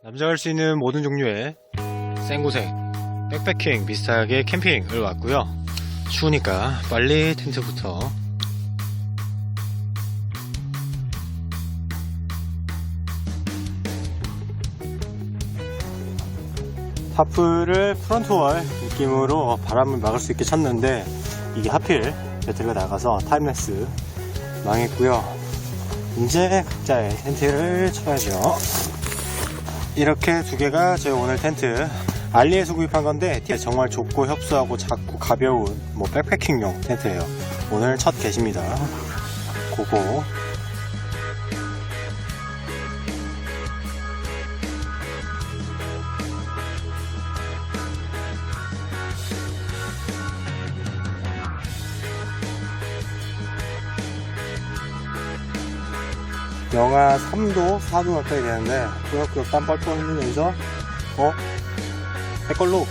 남자가 할수 있는 모든 종류의 생고생, 백패킹 비슷하게 캠핑을 왔고요. 추우니까 빨리 텐트부터 타프를 프론트월 느낌으로 바람을 막을 수 있게 쳤는데 이게 하필 배터리가 나가서 타임레스 망했고요. 이제 각자의 텐트를 쳐야죠. 이렇게 두 개가 제 오늘 텐트 알리에서 구입한 건데 정말 좁고 협소하고 작고 가벼운 뭐 백패킹용 텐트예요. 오늘 첫 개십니다. 고고 영하 3도, 4도 가까이 되는데 꾸역꾸역 땀 뻘뻘 흘리면서 어? 해걸로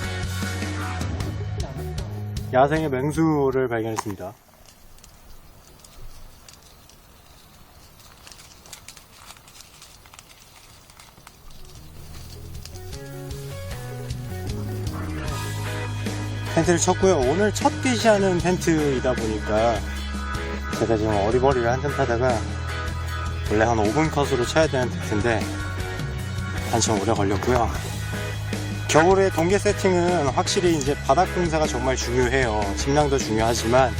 야생의 맹수를 발견했습니다. 텐트를 쳤고요. 오늘 첫 게시하는 텐트이다 보니까 제가 지금 어리버리를 한참 타다가 원래 한 5분 컷으로 쳐야 되는 텐트인데 한참 오래 걸렸고요. 겨울에 동계 세팅은 확실히 이제 바닥 공사가 정말 중요해요. 침낭도 중요하지만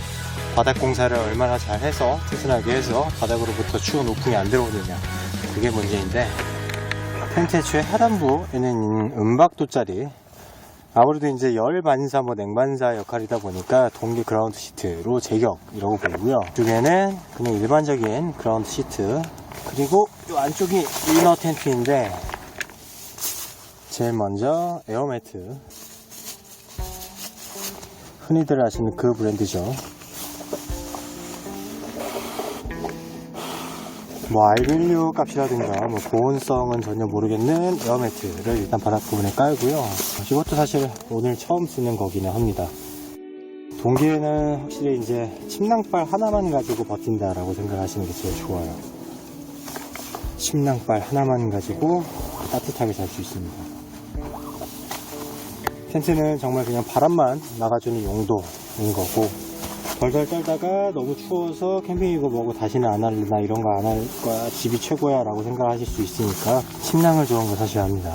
바닥 공사를 얼마나 잘 해서 튼튼하게 해서 바닥으로부터 추운 노풍이 안 들어오느냐 그게 문제인데 텐트 애초에 하단부에는 은박도짜리 아무래도 이제 열 반사 뭐 냉반사 역할이다 보니까 동계 그라운드 시트로 제격 이라고 보이고요. 이쪽에는 그냥 일반적인 그라운드 시트 그리고 이 안쪽이 이너 텐트인데 제일 먼저 에어매트 흔히들 아시는 그 브랜드죠. 뭐 알빌류 값이라든가 뭐 보온성은 전혀 모르겠는 에어매트를 일단 바닥 부분에 깔고요. 이것도 사실 오늘 처음 쓰는 거기는 합니다. 동기에는 확실히 이제 침낭발 하나만 가지고 버틴다라고 생각하시는 게 제일 좋아요. 침낭발 하나만 가지고 따뜻하게 잘 수 있습니다. 텐트는 정말 그냥 바람만 나가주는 용도인 거고 덜덜 떨다가 너무 추워서 캠핑이고 뭐고 다시는 안 할래나 이런 거 안 할 거야 집이 최고야 라고 생각하실 수 있으니까 침낭을 좋은 거 사셔야 합니다.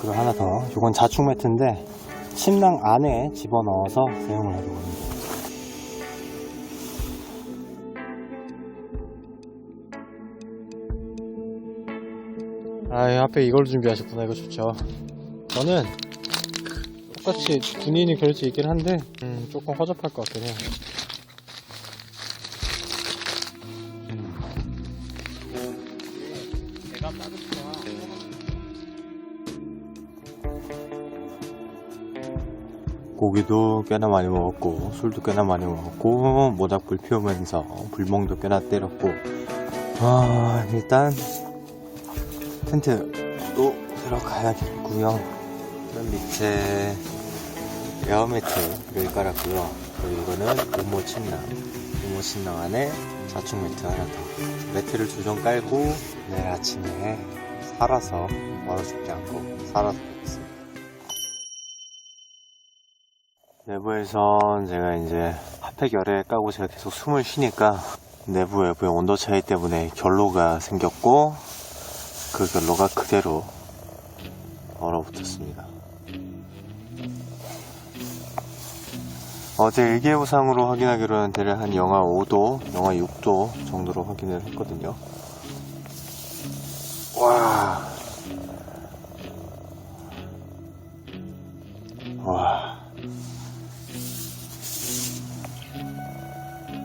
그리고 하나 더. 이건 자충 매트인데 침낭 안에 집어넣어서 사용을 하려고 합니다 아 앞에 이걸 준비하셨구나. 이거 좋죠. 저는 똑같이 그럴 수 있긴 한데 음, 조금 허접할 것 같긴 해요. 고기도 꽤나 많이 먹었고 술도 꽤나 많이 먹었고 모닥불 피우면서 불멍도 꽤나 때렸고. 아 일단 텐트 또 들어가야겠고요. 맨 밑에 에어매트를 깔았고요. 그리고 이거는 우모 침낭. 우모 침낭 안에 자충 매트 하나 더. 매트를 두 종 깔고 내일 아침에 살아서 얼어 죽지 않고 살아서 보겠습니다. 내부에선 제가 이제 핫팩 열에 까고 제가 계속 숨을 쉬니까 내부 외부의 온도 차이 때문에 결로가 생겼고 그 결로가 그대로 얼어붙었습니다. 어제 일기예보상으로 확인하기로는 대략 한 영하 5도, 영하 6도 정도로 확인을 했거든요. 와. 와.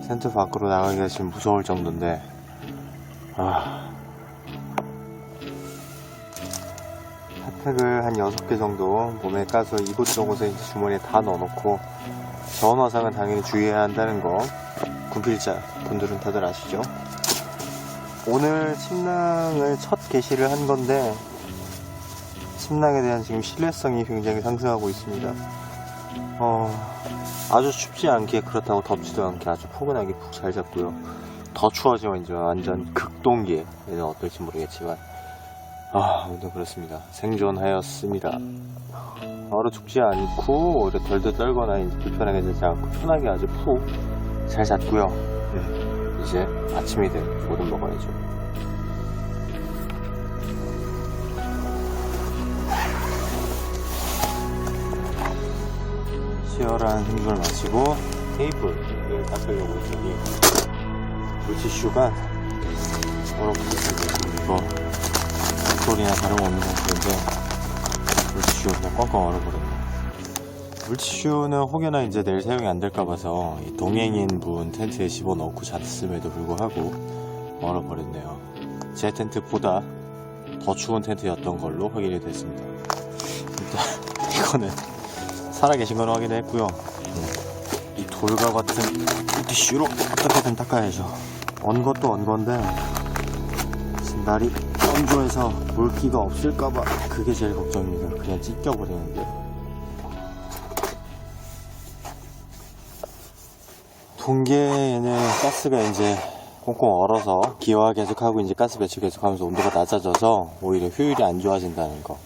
텐트 밖으로 나가기가 지금 무서울 정도인데, 아. 팩을 한 6개 정도 몸에 까서 이곳저곳에 주머니에 다 넣어놓고 저온 화상은 당연히 주의해야 한다는 거 군필자 분들은 다들 아시죠? 오늘 침낭을 첫 게시를 한 건데 침낭에 대한 지금 신뢰성이 굉장히 상승하고 있습니다. 어, 아주 춥지 않게 그렇다고 덥지도 않게 아주 포근하게 푹 잘 잡고요. 더 추워지면 이제 완전 극동기에 어떨지 모르겠지만 아, 아무튼 그렇습니다. 생존하였습니다. 얼어 죽지 않고 오히려 덜덜 떨거나 불편하게 되지 않고 편하게 아주 푹 잘 잤고요. 음, 이제 아침이 된 뭐든 먹어야죠. 치열한 행동을 마치고 테이블을 닦으려고 했더니 물티슈가 얼어붙었습니다. 이거 소리나 다름없는 상태인데 물티슈가 그냥 꽝꽝 얼어버렸네. 물티슈는 혹여나 이제 내일 사용이 안 될까 봐서 이 동행인 분 텐트에 집어넣고 잤음에도 불구하고 얼어버렸네요. 제 텐트보다 더 추운 텐트였던 걸로 확인이 됐습니다. 일단 이거는 살아계신 건 확인했고요. 음, 이 돌과 같은 물티슈로 어떻게든 닦아야죠. 언 것도 언 건데 지금 날이 건조해서 물기가 없을까봐 그게 제일 걱정입니다. 그냥 찢겨버리는데. 동계에는 가스가 이제 꽁꽁 얼어서 기화 계속하고 이제 가스 배출 계속하면서 온도가 낮아져서 오히려 효율이 안 좋아진다는 거.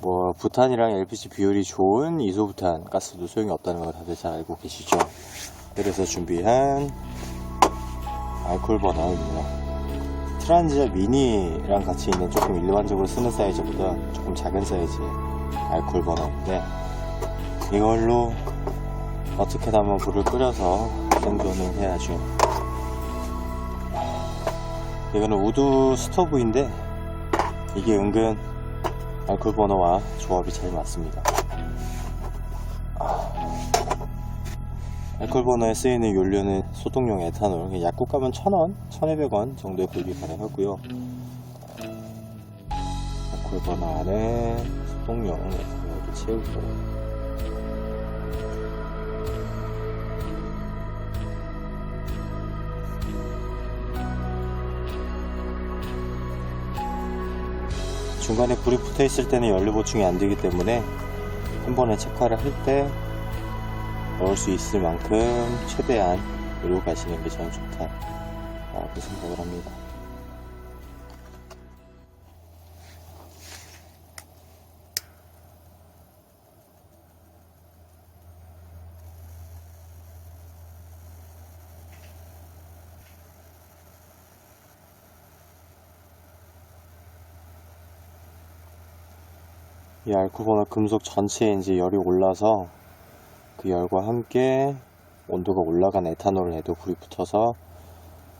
뭐 부탄이랑 LPG 비율이 좋은 이소부탄 가스도 소용이 없다는 걸 다들 잘 알고 계시죠. 그래서 준비한 알콜 버너입니다. 트란지아 미니랑 같이 있는 조금 일반적으로 쓰는 사이즈보다 조금 작은 사이즈의 알콜 버너인데 이걸로 어떻게든 한번 불을 끓여서 생존을 해야죠. 이거는 우드 스토브인데 이게 은근 알콜 버너와 조합이 잘 맞습니다. 아, 알콜 버너에 쓰이는 연료는 소독용 에탄올, 약국 가면 1000원, 1200원 정도에 구입이 가능하고요. 알콜 버너 안에 소독용 에탄올을 채우고 중간에 불이 붙어 있을 때는 연료 보충이 안 되기 때문에 한 번에 착화를 할때 넣을 수 있을 만큼 최대한 가시는 게 저는 좋다 라고 생각을 합니다. 이 알코올버너 금속 전체에 이제 열이 올라서 그 열과 함께 온도가 올라간 에탄올을 해도 불이 붙어서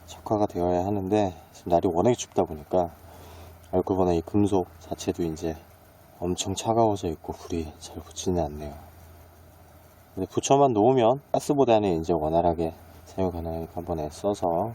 척화가 되어야 하는데 지금 날이 워낙에 춥다 보니까 알코올버너 이 금속 자체도 이제 엄청 차가워져 있고 불이 잘 붙지는 않네요. 근데 붙여만 놓으면 가스보다는 이제 원활하게 사용 가능하니까 한번 에 써서